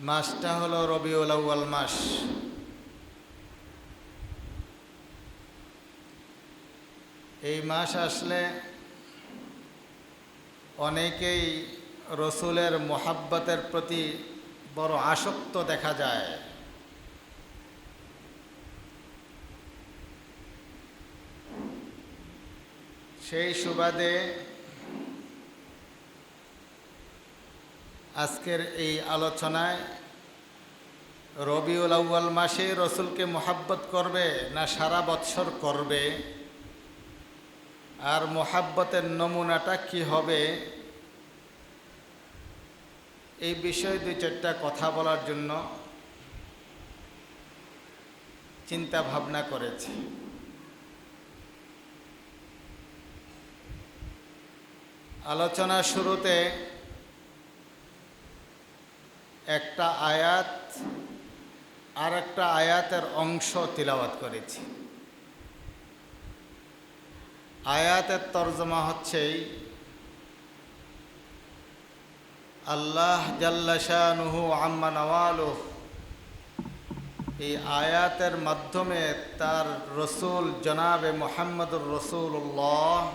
মাসটা হলো রবিউল আউয়াল মাস। এই মাস আসলে অনেকেই রসুলের মোহাব্বতের প্রতি বড় আসক্ত দেখা যায়। সেই সুবাদে আজকের এই আলোচনায় রবিউল আউ্য়াল মাসে রসুলকে মোহাব্বত করবে না সারা বৎসর করবে? আর মোহাব্বতের নমুনাটা কি হবে? এই বিষয়ে দুই চারটা কথা বলার জন্য চিন্তা ভাবনা করেছি। আলোচনা শুরুতে একটা আয়াত আর একটা আয়াতের অংশ তিলাওয়াত করেছি। আয়াতের তর্জমা হচ্ছেই আল্লাহ জাল্লাশানুহু আম্মা নওয়ালুহ। এই আয়াতের মাধ্যমে তার রসুল জনাবে মোহাম্মদুর রসুল্লাহ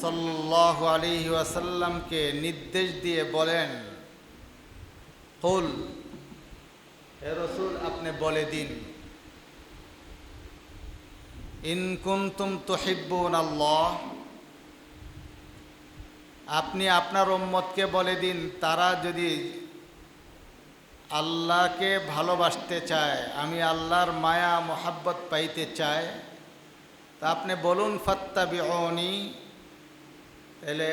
সাল্লাহ আলী ওয়াসাল্লামকে নির্দেশ দিয়ে বলেন কুল, হে রসুল, আপনি বলে দিন। ইন কুনতুম তুহিব্বুন আল্লাহ, আপনি আপনার উম্মতকে বলে দিন, তারা যদি আল্লাহকে ভালোবাসতে চায়, আমি আল্লাহর মায়া, মোহাব্বত পাইতে চায়, তা আপনি বলুন ফত্তা বিহনি তাহলে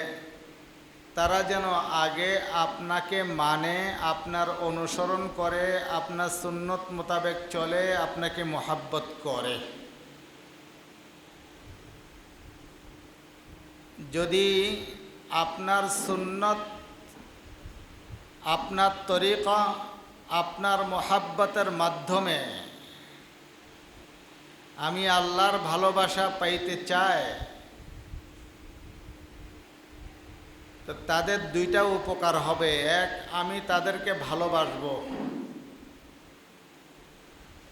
তারা যেন আগে আপনাকে মানে আপনার অনুসরণ করে, আপনার সুন্নত মোতাবেক চলে, আপনাকে মোহাব্বত করে। যদি আপনার সুন্নত, আপনার তরিকা, আপনার মোহাব্বতের মাধ্যমে আমি আল্লাহর ভালোবাসা পাইতে চাই তো তাদের দুইটা উপকার হবে। এক, আমি তাদেরকে ভালোবাসব।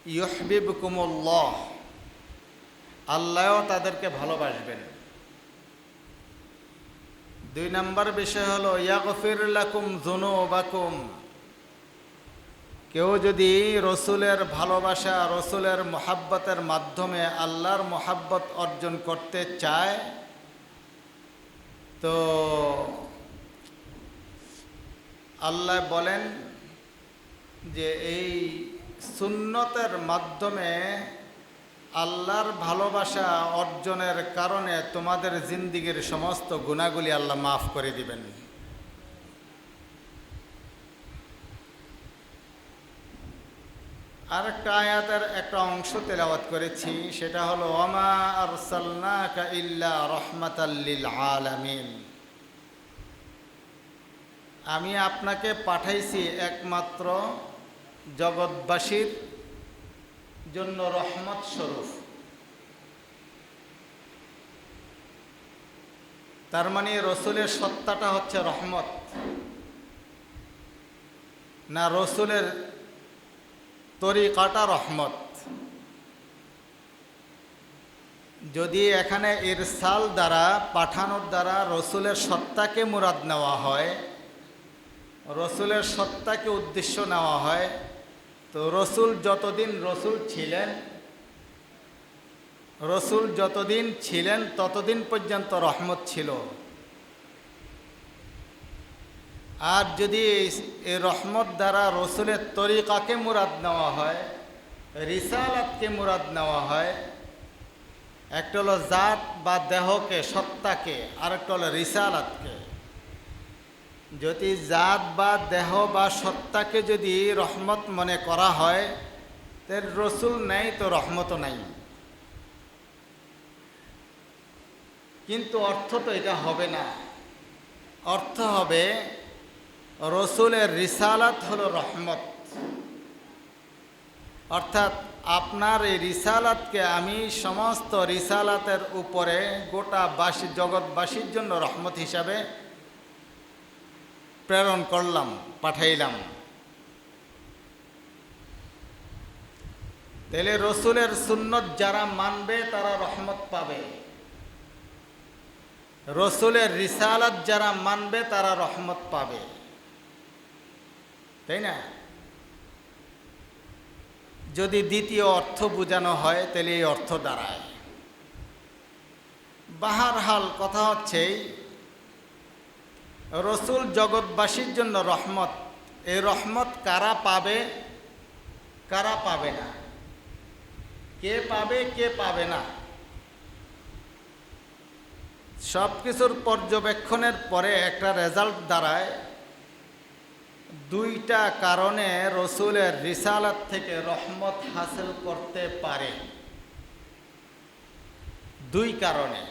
ইহবিব কুমল্লাহ আল্লাহও তাদেরকে ভালোবাসবেন। দুই নম্বর বিষয় হলো, ইয়াগফির লাকুম জুনুবাকুম কেউ যদি রসুলের ভালোবাসা, রসুলের মোহাব্বতের মাধ্যমে আল্লাহর মোহাব্বত অর্জন করতে চায় তো আল্লাহ বলেন যে এই সুন্নতের মাধ্যমে আল্লাহর ভালোবাসা অর্জনের কারণে তোমাদের জিন্দিগির সমস্ত গুণাগুলি আল্লাহ মাফ করে দিবেন। আর একটা আয়াতের একটা অংশ তেলাওয়াত করেছি, সেটা হলো, ওমা আরসালনাকা ইল্লা রহমাতাল্লিল আলামিন। আমি আপনাকে পাঠাইছি একমাত্র জগৎবাসীর জন্য রহমত স্বরূপ। তার মানে রসুলের সত্তাটা হচ্ছে রহমত, না রসুলের তরিকাটা রহমত। যদি এখানে ইরসাল দ্বারা, পাঠানোর দ্বারা রসুলের সত্তাকে মুরাদ নেওয়া হয়, রসুলের সত্তাকে উদ্দেশ্য নেওয়া হয়, তো রসুল যতদিন রসুল ছিলেন, রসুল যতদিন ছিলেন ততদিন পর্যন্ত রহমত ছিল। আর যদি এই রহমত দ্বারা রসুলের তরিকাকে মুরাদ নেওয়া হয়, রিসালাতকে মুরাদ নেওয়া হয়, একটা হলো জাত বা দেহকে, সত্তাকে, আর একটা হলো রিসালাতকে। যদি জাত বা দেহ বা সত্তাকে যদি রহমত মনে করা হয় তার রসুল নেই তো রহমতও নাই। কিন্তু অর্থ তো এটা হবে না। অর্থ হবে রসুলের রিসালাত হলো রহমত। অর্থাৎ আপনার এই রিসালাতকে আমি সমস্ত রিসালাতের উপরে গোটা বাসী, জগৎবাসীর জন্য রহমত হিসাবে প্রেরণ করলাম, পাঠাইলাম। তাহলে রসুলের সুন্নত যারা মানবে, তারা রহমত পাবে। রসুলের রিসালাত যারা মানবে, তারা রহমত পাবে। তাই না? যদি দ্বিতীয় অর্থ বোঝানো হয়, তাহলে এই অর্থ দাঁড়ায়। বাহারহাল কথা হচ্ছে, রসুল জগৎবাসীর জন্য রহমত। এই রহমত কারা পাবে? কারা পাবে না? কে পাবে কে পাবে না? সব কিছুর পর্যবেক্ষণের পরে একটা রেজাল্ট দাঁড়ায়। দুইটা কারণে রসুলের রিসালাত থেকে রহমত হাসিল করতে পারে। দুই কারণে।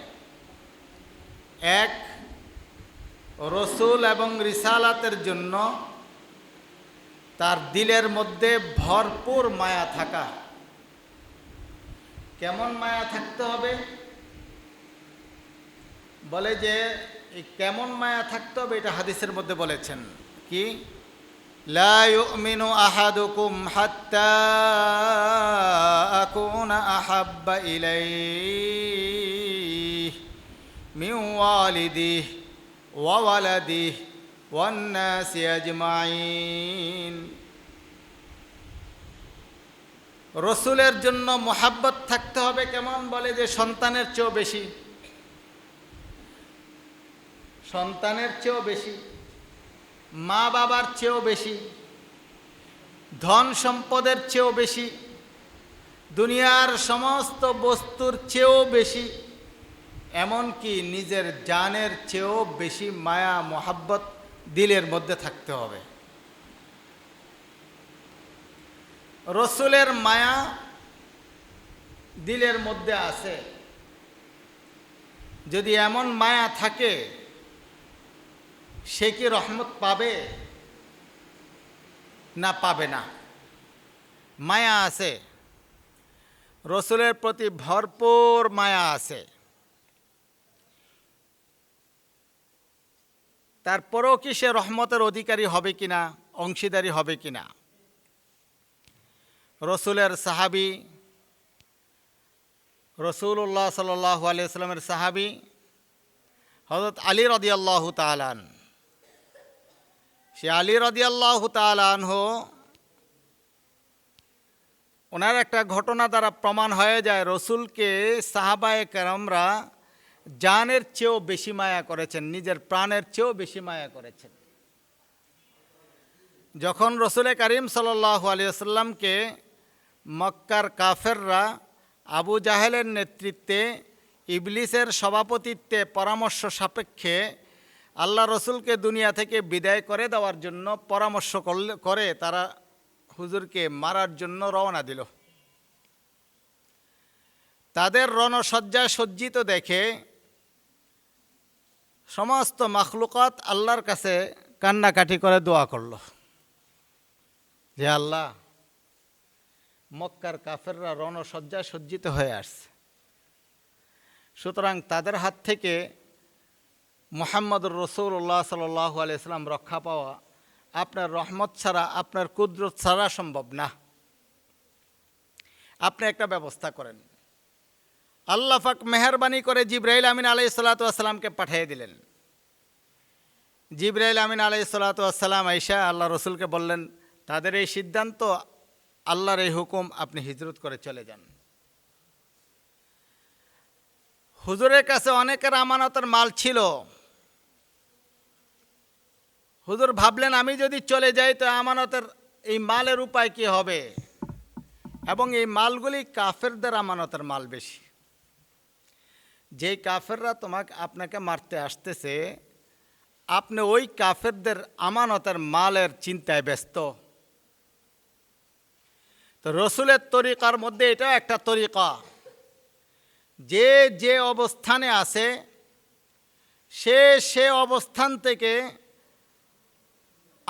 এক, রসুল এবং রিসালাতের জন্য তার দিলের মধ্যে ভরপুর মায়া থাকা। কেমন মায়া থাকতে হবে? বলে যে কেমন মায়া থাকতে হবে এটা হাদিসের মধ্যে বলেছেন। কি? لا يؤمن أحدكم حتى أكون أحب إليه من والده وولده والناس أجمعين রসুলের জন্য মোহাব্বত থাকতে হবে কেমন বলে যে সন্তানের চেয়েও বেশি সন্তানের চেয়েও বেশি মা বাবার চেয়েও বেশি, ধন সম্পদের চেয়েও বেশি, দুনিয়ার সমস্ত বস্তুর চেয়েও বেশি, এমনকি নিজের জানের চেয়েও বেশি মায়া, মোহাব্বত দিলের মধ্যে থাকতে হবে। রসুলের মায়া দিলের মধ্যে আছে। যদি এমন মায়া থাকে সে কি রহমত পাবে? না পাবে না। মায়া আছে। রসুলের প্রতি ভরপুর মায়া আছে। তারপরেও কি সে রহমতের অধিকারী হবে কিনা, অংশীদারি হবে কিনা? রসুলের সাহাবি রসুল্লাহ সাল্লাহ আলিয়াস্লামের সাহাবি হজরত আলী রদিয়াল্লাহ তালান সে আলী রদিয়াল্লাহ তালানহ ওনার একটা ঘটনা দ্বারা প্রমাণ হয়ে যায়, রসুলকে সাহাবায়ে কেরামরা জানের চেয়েও বেশি মায়া করেছেন, নিজের প্রাণের চেয়েও বেশি মায়া করেছেন। যখন রসুলে করিম সাল্লাহ আলিয়াল্লামকে মক্কার কাফেররা আবু জাহেলের নেতৃত্বে ইবলিসের সভাপতিত্বে পরামর্শ সাপেক্ষে আল্লাহ রসুলকে দুনিয়া থেকে বিদায় করে দেওয়ার জন্য পরামর্শ করলে করে তারা হুজুরকে মারার জন্য রওনা দিল। তাদের রণসজ্জায় সজ্জিত দেখে সমস্ত মাখলুকাত আল্লাহর কাছে কান্নাকাটি করে দোয়া করল। যে আল্লাহ, মক্কার কাফেররা রণসজ্জায় সজ্জিত হয়ে আসছে। সুতরাং তাদের হাত থেকে মোহাম্মদুর রসুল্লাহ সাল্লাহ আলিয়াল্লাম রক্ষা পাওয়া আপনার রহমত ছাড়া আপনার কুদরত ছাড়া সম্ভব না। আপনি একটা ব্যবস্থা করেন। আল্লাহ ফাক মেহরবানি করে জিব্রাইল আমিন আলাই সাল্লাতামকে পাঠিয়ে দিলেন। জিব্রাইল আমিন আলাই সাল্লাতাম আইসা আল্লাহ রসুলকে বললেন, তাদের এই সিদ্ধান্ত, আল্লাহর এই হুকুম, আপনি হিজরত করে চলে যান। হুজুরের কাছে অনেকের আমানতের মাল ছিল। হুজুর ভাবলেন, আমি যদি চলে যাই, তো আমানতের এই মালের উপায় কি হবে? এবং এই মালগুলি কাফেরদের আমানতের মাল বেশি। যেই কাফেররা তোমাকে, আপনাকে মারতে আসতেছে, আপনি ওই কাফেরদের আমানতের মালের চিন্তায় ব্যস্ত। তো রসুলের তরিকার মধ্যে এটাও একটা তরিকা। যে যে অবস্থানে আছে, সে সে অবস্থান থেকে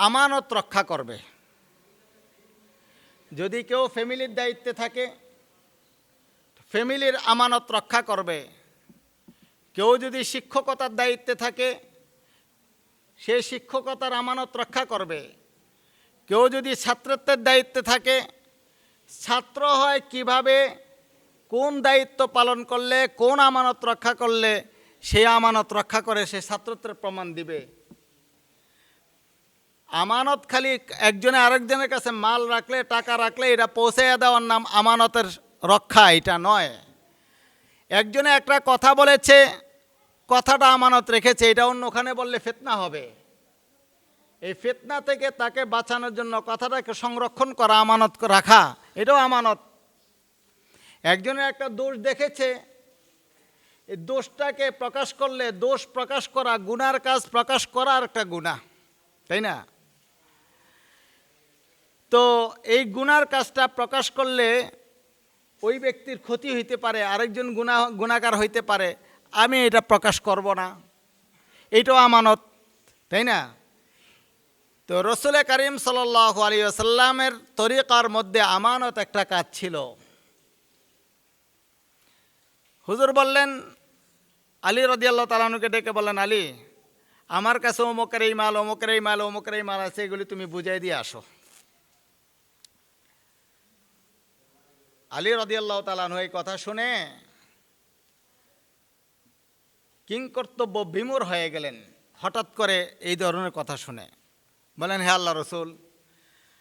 আমানত রক্ষা করবে। যদি কেউ ফ্যামিলির দায়িত্বে থাকে, ফ্যামিলির আমানত রক্ষা করবে। কেউ যদি শিক্ষকতার দায়িত্বে থাকে, সে শিক্ষকতার আমানত রক্ষা করবে। কেউ যদি ছাত্রত্বের দায়িত্বে থাকে, ছাত্র হয় কীভাবে, কোন দায়িত্ব পালন করলে, কোন আমানত রক্ষা করলে, সে আমানত রক্ষা করে, সে ছাত্রত্বের প্রমাণ দিবে। আমানত খালি একজনে আরেকজনের কাছে মাল রাখলে, টাকা রাখলে, এটা পৌঁছাইয়া দেওয়ার নাম আমানতের রক্ষা, এটা নয়। একজনে একটা কথা বলেছে, কথাটা আমানত রেখেছে, এটা অন্য ওখানে বললে ফেতনা হবে। এই ফেতনা থেকে তাকে বাঁচানোর জন্য কথাটাকে সংরক্ষণ করা, আমানত রাখা, এটাও আমানত। একজনের একটা দোষ দেখেছে, এই দোষটাকে প্রকাশ করলে দোষ প্রকাশ করা, গুনার কাজ প্রকাশ করা একটা গুণা তাই না? তো এই গুনার কাজটা প্রকাশ করলে ওই ব্যক্তির ক্ষতি হইতে পারে, আরেকজন গুণা গুণাকার হইতে পারে। আমি এটা প্রকাশ করব না। এইটাও আমানত, তাই না? তো রসুল করিম সাল আলী আসাল্লামের তরিকার মধ্যে আমানত একটা কাজ ছিল। হুজুর বললেন, আলী রদিয়াল্লাহ তালানুকে ডেকে বললেন, আলী, আমার কাছে অমুকের এই মাল, অমুকের এই মাল, অমুকের এই মাল আছে, এগুলি তুমি বুঝাই দিয়ে আসো। আলী রদিয়াল্লাহ তালানু এই কথা শুনে কিং কর্তব্য বিমূর হয়ে গেলেন। হঠাৎ করে এই ধরনের কথা শুনে। বলেন, হে আল্লাহ রসুল,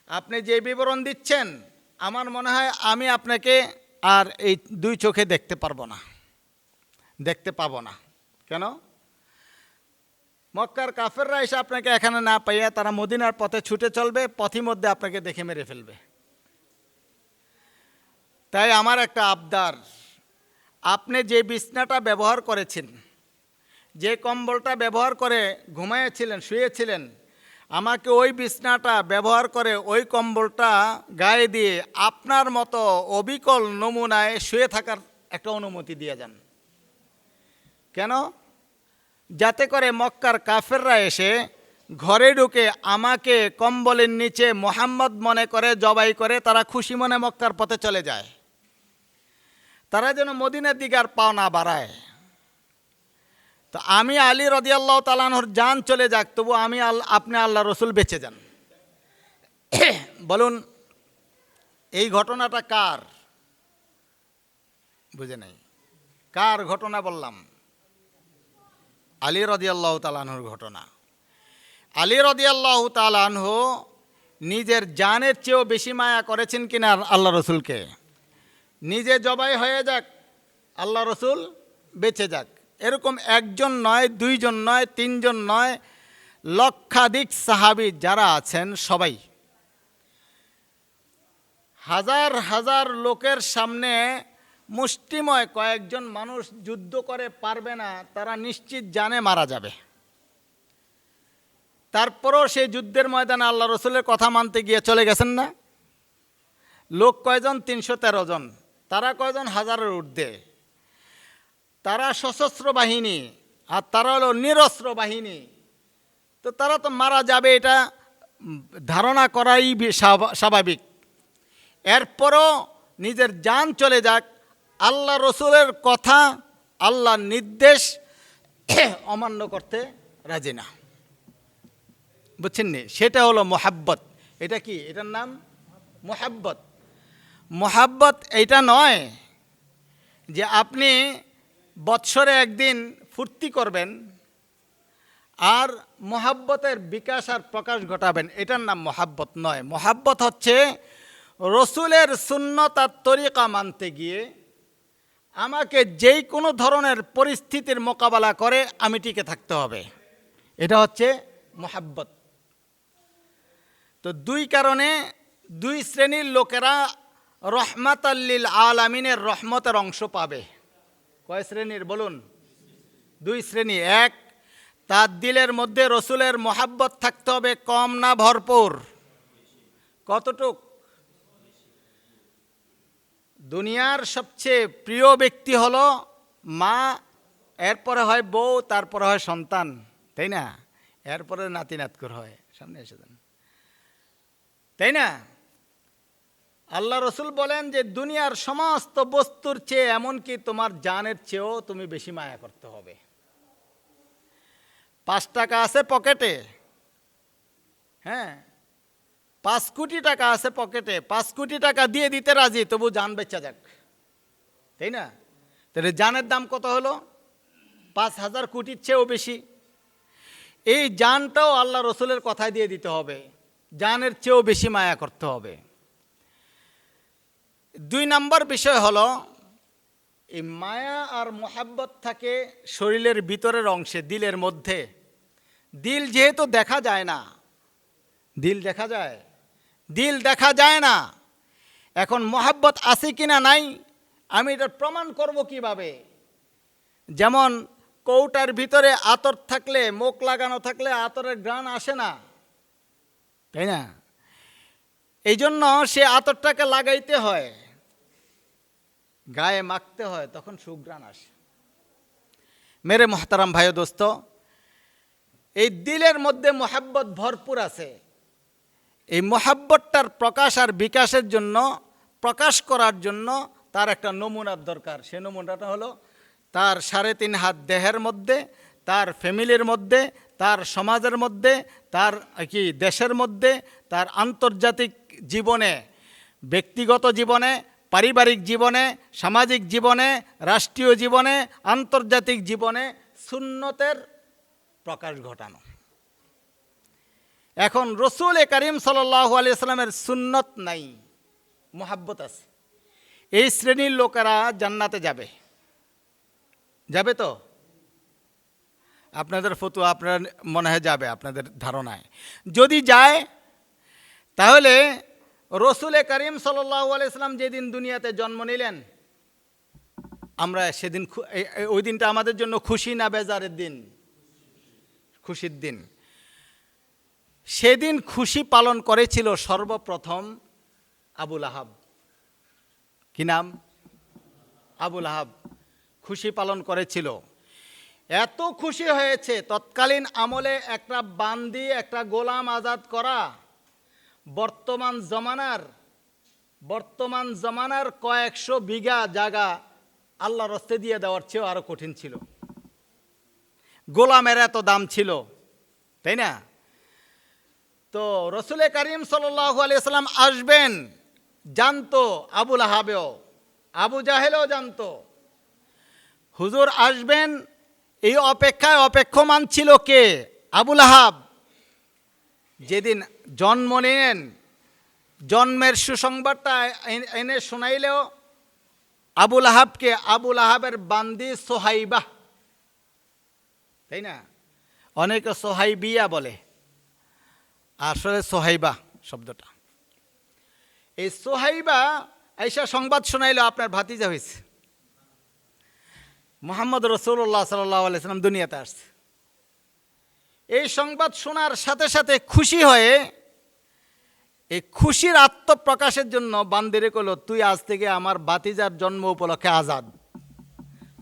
আপনি যে বিবরণ দিচ্ছেন, আমার মনে হয় আমি আপনাকে আর এই দুই চোখে দেখতে পারব না। দেখতে পাবো না। কেন? মক্কার কাফেররা এসে আপনাকে এখানে না পাইয়া তারা মদিনার পথে ছুটে চলবে পথি মধ্যে আপনাকে দেখে মেরে ফেলবে। তাই আমার একটা আবদার। আপনি যে বিছনাটা ব্যবহার করেছেন, যে কম্বলটা ব্যবহার করে ঘুমাইয়েছিলেন শুয়েছিলেন আমাকে ওই বিছনাটা ব্যবহার করে ওই কম্বলটা গায়ে দিয়ে আপনার মতো অবিকল নমুনায় শুয়ে থাকার একটা অনুমতি দিয়ে যান। কেন? যাতে করে মক্কার কাফেররা এসে ঘরে ঢুকে আমাকে কম্বলের নিচে মোহাম্মদ মনে করে, জবাই করে, তারা খুশি মনে মক্কার পথে চলে যায়। তারা যেন মদিনার দিকে আর পাও না বাড়ায়। তো আমি আলী রদিয়াল্লাহ তালানহর যান চলে যাক, তবু আমি আল আপনি আল্লাহ রসুল বেঁচে যান। বলুন, এই ঘটনাটা কার? বুঝে নাই। কার ঘটনা বললাম? আলী রদিয়াল্লাহ তালানহর ঘটনা। আলী রদিয়াল্লাহ তালানহ নিজের জানের চেয়েও বেশি মায়া করেছেন কিনা আল্লাহ রসুলকে? নিজে জবাই হয়ে যাক, আল্লাহ রসুল বেঁচে যাক। এরকম একজন নয়, দুইজন নয়, তিনজন নয়, লক্ষাধিক সাহাবি যারা আছেন সবাই। হাজার হাজার লোকের সামনে মুষ্টিময় কয়েকজন মানুষ যুদ্ধ করে পারবে না, তারা নিশ্চিত জানে মারা যাবে। তারপরও সেই যুদ্ধের ময়দানে আল্লাহ রসুলের কথা মানতে গিয়ে চলে গেছেন না? লোক কয়জন? তিনশো তেরো জন। তারা কয়জন? হাজারের ঊর্ধ্বে। তারা সশস্ত্র বাহিনী আর তারা হলো নিরস্ত্র বাহিনী। তো তারা তো মারা যাবে, এটা ধারণা করাই স্বাভাবিক। এরপরও নিজের যান চলে যাক। আল্লাহ রসুলের কথা, আল্লাহর নির্দেশ অমান্য করতে রাজি না। বুঝছেন নি? সেটা হলো মোহাব্বত। এটা কি? এটার নাম? মোহাব্বত। মোহাব্বত এইটা নয় যে আপনি বৎসরে একদিন ফুর্তি করবেন আর মোহাব্বতের বিকাশ আর প্রকাশ ঘটাবেন। এটার নাম মোহাব্বত নয়। মোহাব্বত হচ্ছে রসুলের সুন্নত আর তরিকা মানতে গিয়ে আমাকে যেই কোনো ধরনের পরিস্থিতির মোকাবেলা করে আমি টিকে থাকতে হবে। এটা হচ্ছে মোহাব্বত। তো দুই কারণে দুই শ্রেণির লোকেরা রহমাত আল্লিল আলামিনের রহমতের অংশ পাবে। কয় শ্রেণির? বলুন। দুই শ্রেণি। এক, তার দিলের মধ্যে রসুলের মোহাব্বত থাকতে হবে কম না ভরপুর। কতটুক? দুনিয়ার সবচেয়ে প্রিয় ব্যক্তি হলো মা, এরপরে হয় বউ, তারপরে হয় সন্তান। তাই না? এরপরে নাতি নাতকুর হয়। সামনে এসে দেন তাই না? আল্লাহ রসুল বলেন যে দুনিয়ার সমস্ত বস্তুর চেয়ে এমনকি তোমার জানের চেয়েও তুমি বেশি মায়া করতে হবে। পাঁচ টাকা আছে পকেটে। হ্যাঁ? পাঁচ কোটি টাকা আছে পকেটে। পাঁচ কোটি টাকা দিয়ে দিতে রাজি, তবু জান বেচা যাক। তাই না? তাহলে জানের দাম কত হলো? পাঁচ হাজার কোটির চেয়েও বেশি। এই জানটাও আল্লাহ রসুলের কথায় দিয়ে দিতে হবে। জানের চেয়েও বেশি মায়া করতে হবে। দুই নম্বর বিষয় হলো, এই মায়া আর মোহাব্বত থাকে শরীরের ভিতরের অংশে, দিলের মধ্যে। দিল যেহেতু দেখা যায় না, দিল দেখা যায়, দিল দেখা যায় না, এখন মোহাব্বত আছে কি না নাই, আমি এটা প্রমাণ করব কীভাবে? যেমন, কৌটার ভিতরে আতর থাকলে, মুখ লাগানো থাকলে আতরের গ্রান আসে না, তাই না? এই জন্য সে আতরটাকে লাগাইতে হয়, গায়ে মাখতে হয়, তখন সুগ্রাণ আসে। মেরে মহতারাম ভাই দোস্ত, এই দিলের মধ্যে মোহাব্বত ভরপুর আছে। এই মোহাব্বতটার প্রকাশ আর বিকাশের জন্য, প্রকাশ করার জন্য তার একটা নমুনার দরকার। সে নমুনাটা হলো তার সাড়ে তিন হাত দেহের মধ্যে, তার ফ্যামিলির মধ্যে, তার সমাজের মধ্যে, তার কি দেশের মধ্যে, তার আন্তর্জাতিক জীবনে, ব্যক্তিগত জীবনে, পারিবারিক জীবনে, সামাজিক জীবনে, রাষ্ট্রীয় জীবনে, আন্তর্জাতিক জীবনে সুন্নতের প্রকাশ ঘটানো। এখন রসুল এ করিম সাল্লাহ আলিয়াল্লামের সুন্নত নাই, মোহাব্বত আছে। এই শ্রেণির লোকেরা জান্নাতে যাবে। যাবে তো? আপনাদের ফটো আপনার মনে হয় যাবে, আপনাদের ধারণায়। যদি যায়, তাহলে রসুল করিম আলাইসলাম যেদিন দুনিয়াতে জন্ম নিলেন, আমরা সেদিন ওই দিনটা আমাদের জন্য খুশি না বেজারের দিন? খুশির দিন। সেদিন খুশি পালন করেছিল সর্বপ্রথম আবুল আহাব। কি নাম? আবুল আহাব। খুশি পালন করেছিল। এত খুশি হয়েছে, তৎকালীন আমলে একটা বান্দি, একটা গোলাম আজাদ করা বর্তমান জমানার বর্তমান জমানার কয়েকশো বিঘা জায়গা আল্লাহ রস্তে দিয়ে দেওয়ার চেয়েও আরও কঠিন ছিল। গোলামের এত দাম ছিল, তাই না? তো রসুল করিম সাল্লাল্লাহু আলাইহি সাল্লাম আসবেন, জানতো আবুল আহাবেও আবু জাহেলও জানতো। হুজুর আসবেন, এই অপেক্ষায় অপেক্ষমান ছিল কে? আবুল আহাব যেদিন জন্ম নিলেন জন্মের সুসংবাদটা এনে- শোনাইলেও আবুল আহাবকে, আবুল আহাবের বান্দি সোহাইবা। তাই না? অনেকে সোহাইবিয়া বলে। আসলে সোহাইবা শব্দটা। এই সোহাইবা এইসা সংবাদ শোনাইলো আপনার ভাতিজা হয়েছে মোহাম্মদ রসুল্লাহ সাল্লাহ আলাইসালাম দুনিয়াতে আসছে। এই সংবাদ শোনার সাথে সাথে খুশি হয়ে এই খুশির আত্মপ্রকাশের জন্য বান্দিরে কলো তুই আজ থেকে আমার বাতিজার জন্ম উপলক্ষে আজাদ।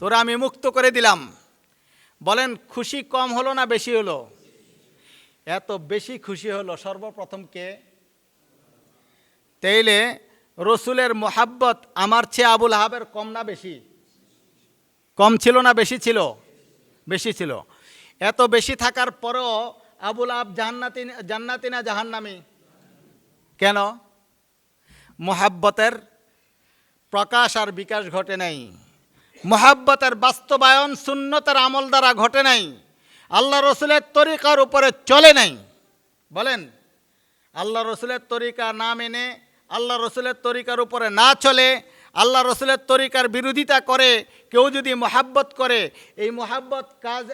তোরা আমি মুক্ত করে দিলাম। বলেন, খুশি কম হলো না বেশি হলো? এত বেশি খুশি হলো সর্বপ্রথম কে? তাইলে রসুলের মোহাব্বত আমার চেয়ে আবুল আহাবের কম না বেশি? কম ছিল না বেশি ছিল? বেশি ছিল। এত বেশি থাকার পরেও আবুল আহাব জান্নাতি জান্নাতি না জাহান্নামি? কেন? মোহাব্বতের প্রকাশ আর বিকাশ ঘটে নাই। মোহাব্বতের বাস্তবায়ন সুন্নতের আমল দ্বারা ঘটে নাই। আল্লাহ রসুলের তরিকার উপরে চলে নাই। বলেন, আল্লাহ রসুলের তরিকা না মেনে, আল্লাহ রসুলের তরিকার উপরে না চলে, আল্লাহ রসুলের তরিকার বিরোধিতা করে, কেউ যদি মোহাব্বত করে, এই মোহাব্বত কাজ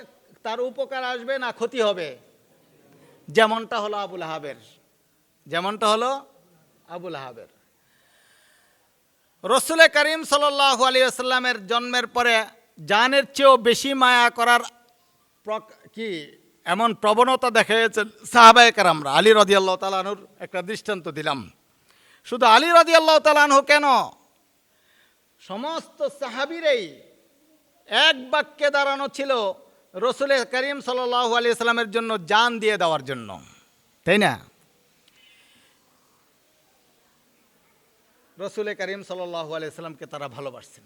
তার উপকার আসবে না ক্ষতি হবে। যেমনটা হলো আবুল আহাবের। যেমনটা হলো আবুল আহাবের। রসুলে করিম সাল্লাহ আলী আসাল্লামের জন্মের পরে জানের চেয়েও বেশি মায়া করার কি এমন প্রবণতা দেখা গেছে সাহাবায় কারামরা। আলী রদি আল্লাহ তালাহুর একটা দৃষ্টান্ত দিলাম। শুধু আলী রদি আল্লাহ তালাহু কেন? সমস্ত সাহাবিরেই এক বাক্যে দাঁড়ানো ছিল রসুলে করিম সাল্লাহ আলী সাল্লামের জন্য জান দিয়ে দেওয়ার জন্য। তাই না? রসুলে করিম সাল্লাহ আলাইসাল্লামকে তারা ভালোবাসছেন।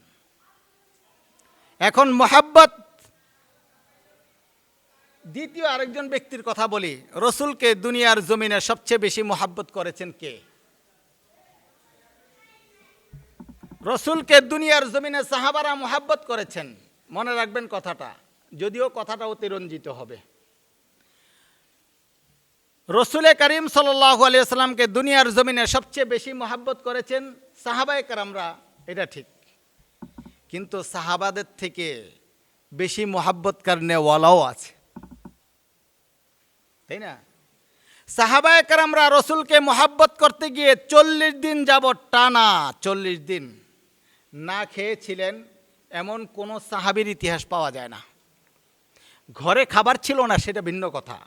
এখন মোহাব্বত। দ্বিতীয় আরেকজন ব্যক্তির কথা বলি। রসুলকে দুনিয়ার জমিনে সবচেয়ে বেশি মোহাব্বত করেছেন কে? রসুলকে দুনিয়ার জমিনে সাহাবারা মোহাব্বত করেছেন। মনে রাখবেন কথাটা। যদিও কথাটা অতিরঞ্জিত হবে। রসুলে করিম সাল্লাহ আলিয়াল্লামকে দুনিয়ার জমিনে সবচেয়ে বেশি মোহাব্বত করেছেন সাহাবায় কারামরা, এটা ঠিক। কিন্তু সাহাবাদের থেকে বেশি মোহাব্বত কারণেওয়ালাও আছে। তাই না? সাহাবায় কারামরা রসুলকে মোহাব্বত করতে গিয়ে চল্লিশ দিন যাবৎ টানা চল্লিশ দিন না খেয়েছিলেন, এমন কোনো সাহাবির ইতিহাস পাওয়া যায় না। ঘরে খাবার ছিল না, সেটা ভিন্ন কথা।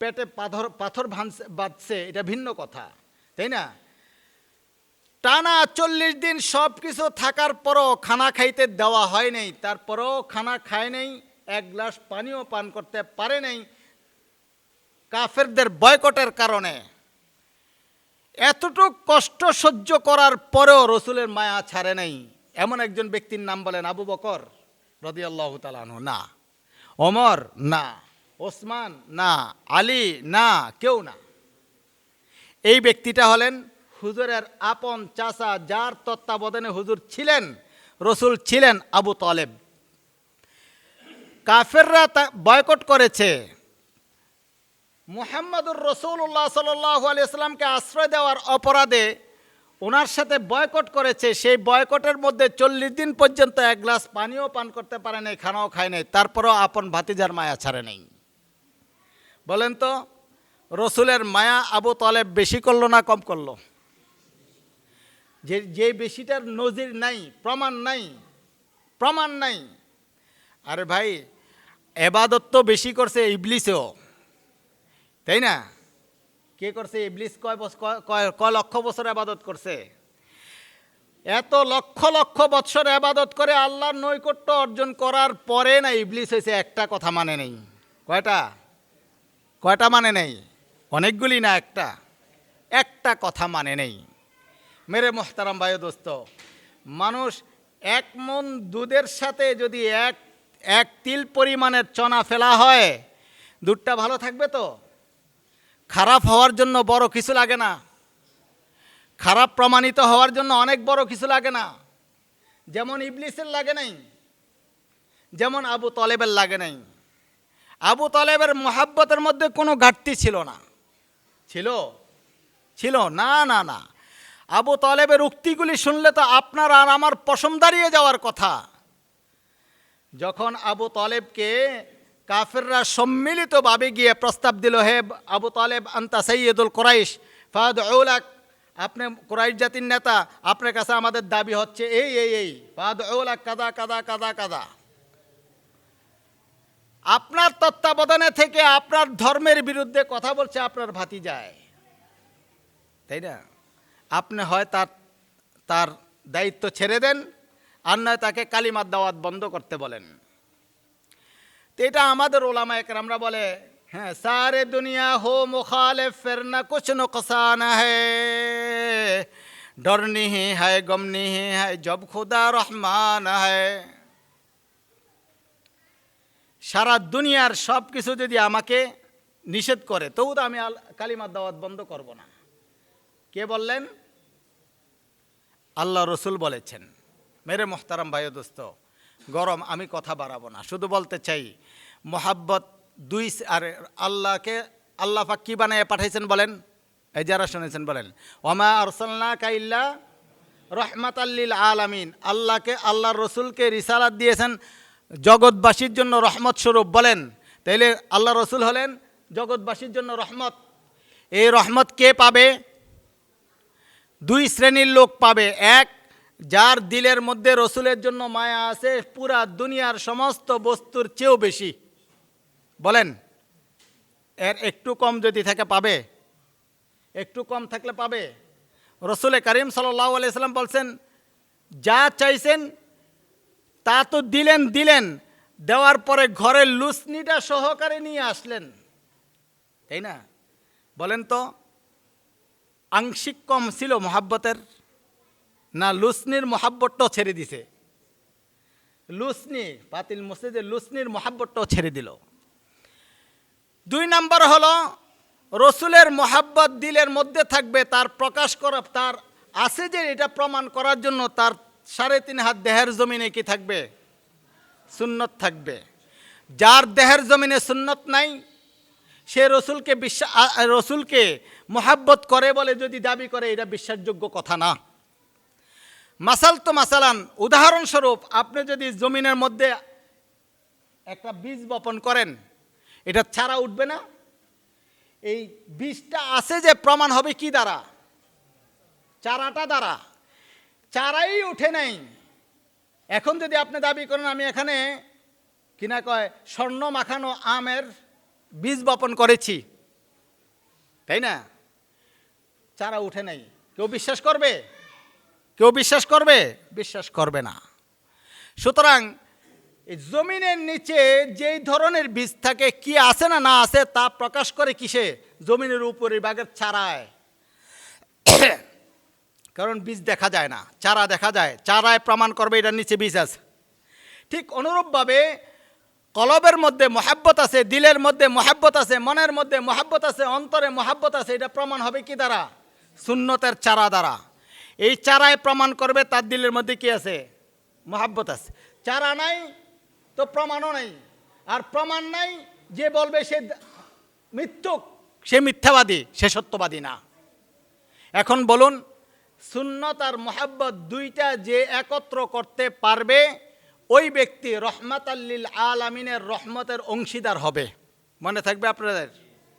পেটে পাথর পাথর ভাঙছে বাঁধছে, এটা ভিন্ন কথা, তাই না? টানা চল্লিশ দিন সব কিছু থাকার পরও খানা খাইতে দেওয়া হয় নাই, তারপরও খানা খায় নাই, এক গ্লাস পানিও পান করতে পারে নাই, কাফেরদের বয়কটের কারণে। এতটুক কষ্ট সহ্য করার পরেও রসুলের মায়া ছাড়ে নাই, এমন একজন ব্যক্তির নাম বলেন আবু বকর, রদিয়াল্লাহ তালানু না। ওমর, না। ওসমান, না। আলী, না। কেউ না। এই ব্যক্তিটা হলেন হুজুরের আপন চাচা, যার তত্ত্বাবধানে হুজুর ছিলেন, রসুল ছিলেন আবু তলেব। কাফেররা তা বয়কট করেছে। মুহাম্মদুর রসুল্লাহ সাল্লাহ আলিয়াল্লামকে আশ্রয় দেওয়ার অপরাধে ওনার সাথে বয়কট করেছে, সেই বয়কটের মধ্যে চল্লিশ দিন পর্যন্ত এক গ্লাস পানিও পান করতে পারে নাই, খানাও খায় নাই, তারপরেও আপন ভাতিজার মায়া ছাড়ে নেই। বলেন তো, রসুলের মায়া আবু তলেব বেশি করল না কম করল? যে যে বেশিটার নজির নাই, প্রমাণ নাই প্রমাণ নাই। আরে ভাই, এবাদত তো বেশি করছে ইবলিসেও, তাই না? কে করছে? ইবলিস কয় কয় লক্ষ বছর আবাদত করছে? এত লক্ষ লক্ষ বৎসর আবাদত করে আল্লাহর নৈকট্য অর্জন করার পরে না ইবলিস হয়েছে একটা কথা মানে নেই। কয়টা? কয়টা মানে নেই? অনেকগুলি না একটা? একটা কথা মানে নেই। মেরে মোহতারাম ভাই দোস্ত, মানুষ এক মন দুধের সাথে যদি এক এক তিল পরিমাণের চনা ফেলা হয়, দুধটা ভালো থাকবে তো? খারাপ হওয়ার জন্য বড় কিছু লাগে না। খারাপ প্রমাণিত হওয়ার জন্য অনেক বড় কিছু লাগে না। যেমন ইবলিসের লাগে নাই। যেমন আবু তলেবের লাগে নাই। আবু তলেবের মোহাব্বতের মধ্যে কোনো ঘাটতি ছিল না। ছিল? ছিল? না না না। আবু তলেবের উক্তিগুলি শুনলে তো আপনার আর আমার পশম দাঁড়িয়ে যাওয়ার কথা। যখন আবু তলেবকে কাফেররা সম্মিলিতভাবে গিয়ে প্রস্তাব দিল, হে আবু তালেব, আন্তা সৈয়দুল কোরাইশ ফাদ ওলাক আপনি কোরাইশ জাতির নেতা, আপনার কাছে আমাদের দাবি হচ্ছে এই এই এই ফাদ ওলাক কাদা কাদা কাদা কাদা। আপনার তত্ত্বাবধানে থেকে আপনার ধর্মের বিরুদ্ধে কথা বলছে আপনার ভাতি যায় তাই না? আপনি হয় তার তার দায়িত্ব ছেড়ে দেন, আর নয় তাকে কালিমার দাওয়াত বন্ধ করতে বলেন। তো এটা আমাদের ওলামা একরামরা বলে হ্যাঁ সারে দুনিয়া হো মুখালে ফের না কুছ নুকসান হ্যায় ডর নিহি হ্যায় গম নিহি হ্যায় জব খুদা রহমান হ্যায় সারা দুনিয়ার সব কিছু যদি আমাকে নিষেধ করে, তবু তো আমি কালিমার দাওয়াত বন্ধ করব না। কে বললেন? আল্লাহ রসুল বলেছেন। মেরে মোহতারাম ভাই দোস্ত গরম, আমি কথা বাড়াবো না। শুধু বলতে চাই, মোহাব্বত দুই আর আল্লাহকে, আল্লাহ পাক কী বানিয়ে পাঠাইছেন বলেন? এই যারা শুনেছেন বলেন। ওমা আরসাল্লা কাইল্লা রহমাত আল্লিল আলামিন। আল্লাহকে, আল্লাহর রসুলকে রিসালাত দিয়েছেন জগৎবাসীর জন্য রহমত স্বরূপ বলেন। তাইলে আল্লাহ রসুল হলেন জগৎবাসীর জন্য রহমত। এই রহমত কে পাবে? দুই শ্রেণির লোক পাবে। এক যার দিলের মধ্যে রসুলের জন্য মায়া আছে, পুরা দুনিয়ার সমস্ত বস্তুর চেয়েও বেশি। বলেন, এর একটু কম যদি থাকে পাবে? একটু কম থাকলে পাবে? রসুলে করিম সাল্লাহ আলাইসাল্লাম বলছেন, যা চাইছেন, তা তো দিলেন দিলেন। দেওয়ার পরে ঘরের লুসনিটা সহকারে নিয়ে আসলেন। তাই না? বলেন তো, আংশিক কম ছিল মহাব্বতের? না লুসনির মহাব্বতটাও ছেড়ে দিছে। লুসনি পাতিল মসজিদে লুসনির মহাব্বতটাও ছেড়ে দিল। দুই নম্বর হলো, রসুলের মোহাব্বত দিলের মধ্যে থাকবে তার প্রকাশ করা, তার আছে যে এটা প্রমাণ করার জন্য তার সাড়ে তিন হাত দেহের জমিনে কি থাকবে? সুন্নত থাকবে। যার দেহের জমিনে সুন্নত নাই, সে রসুলকে বিশ্বাস রসুলকে মোহাব্বত করে বলে যদি দাবি করে, এটা বিশ্বাসযোগ্য কথা না। মাসাল তো মাসালান, উদাহরণস্বরূপ আপনি যদি জমিনের মধ্যে একটা বীজ বপন করেন, এটা ছাড়া উঠবে না। এই বীজটা আছে যে প্রমাণ হবে কি দ্বারা? চারাটা দ্বারা। চারাই উঠে নাই। এখন যদি আপনি দাবি করেন, আমি এখানে কিনা কয়, স্বর্ণ মাখানো আমের বীজ বপন করেছি। তাই না? চারা উঠে নাই। কেউ বিশ্বাস করবে? কেউ বিশ্বাস করবে? বিশ্বাস করবে না। সুতরাং জমিনের নিচে যেই ধরনের বীজ থাকে, কি আছে না না আছে, তা প্রকাশ করে কিসে? জমিনের উপরে বাগের চারায়। কারণ বীজ দেখা যায় না, চারা দেখা যায়, চারায় প্রমাণ করবে এটার নিচে বীজ আছে। ঠিক অনুরূপভাবে কলবের মধ্যে মহাব্বত আছে, দিলের মধ্যে মহাব্বত আছে, মনের মধ্যে মহাব্বত আছে, অন্তরে মহাব্বত আছে, এটা প্রমাণ হবে কি দ্বারা? সুন্নতের চারা দ্বারা। এই চারায় প্রমাণ করবে তার দিলের মধ্যে কি আছে? মহাব্বত আছে। চারা নাই, তো প্রমাণও নাই। আর প্রমাণ নাই, যে বলবে সে মিথ্যুক, সে মিথ্যাবাদী, সে সত্যবাদী না। এখন বলুন, সুন্নত আর মোহাব্বত দুইটা যে একত্র করতে পারবে, ওই ব্যক্তি রহমাত আল্লিল আলামিনের রহমতের অংশীদার হবে। মনে থাকবে আপনাদের?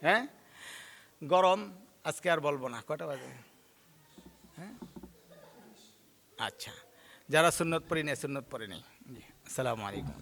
হ্যাঁ? গরম, আজকে আর বলব না। কটা বাজে? আচ্ছা যারা সুন্নত পড়ি নেই সুন্নত পড়ে নেই জি আসসালামু আলাইকুম